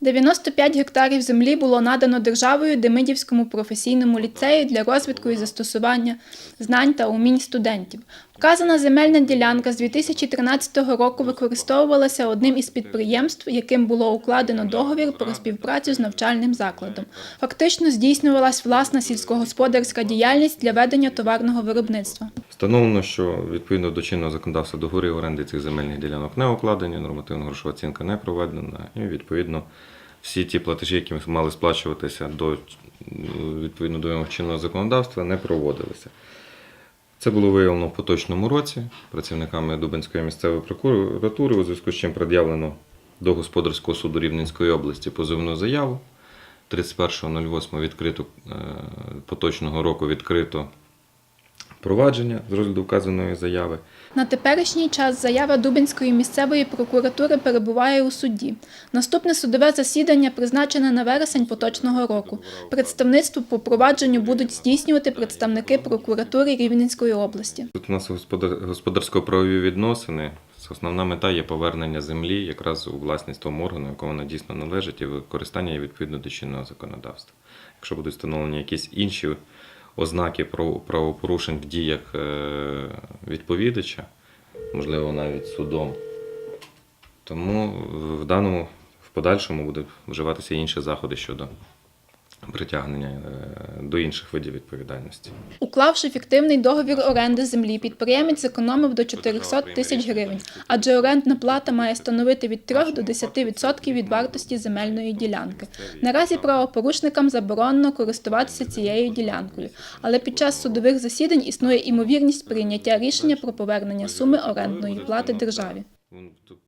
95 гектарів землі було надано державою Демидівському професійному ліцею для розвитку і застосування знань та умінь студентів. Вказана земельна ділянка з 2013 року використовувалася одним із підприємств, яким було укладено договір про співпрацю з навчальним закладом. Фактично здійснювалась власна сільськогосподарська діяльність для ведення товарного виробництва. Встановлено, що відповідно до чинного законодавства договори оренди цих земельних ділянок не укладені, нормативно грошова оцінка не проведена, і відповідно всі ті платежі, які мали сплачуватися до відповідно до чинного законодавства, не проводилися. Це було виявлено в поточному році працівниками Дубинської місцевої прокуратури, у зв'язку з чим пред'явлено до господарського суду Рівненської області позовну заяву. 31.08 відкрито е, поточного року відкрито провадження з розгляду вказаної заяви. На теперішній час заява Дубинської місцевої прокуратури перебуває у суді. Наступне судове засідання призначене на вересень поточного року. Представництво по провадженню будуть здійснювати представники прокуратури Рівненської області. Тут у нас господарсько-правові відносини. Основна мета є повернення землі якраз у власність того органу, якому вона дійсно належить, і використання її відповідно до чинного законодавства. Якщо будуть встановлені якісь інші ознаки прав- правопорушень в діях е, відповідача, можливо, навіть судом, тому в даному в подальшому буде вживатися інші заходи щодо притягнення е, до інших видів відповідальності. Уклавши фіктивний договір оренди землі, підприємець зекономив до 400 тисяч гривень, адже орендна плата має становити від 3 до 10% від вартості земельної ділянки. Наразі правопорушникам заборонено користуватися цією ділянкою, але під час судових засідань існує імовірність прийняття рішення про повернення суми орендної плати державі.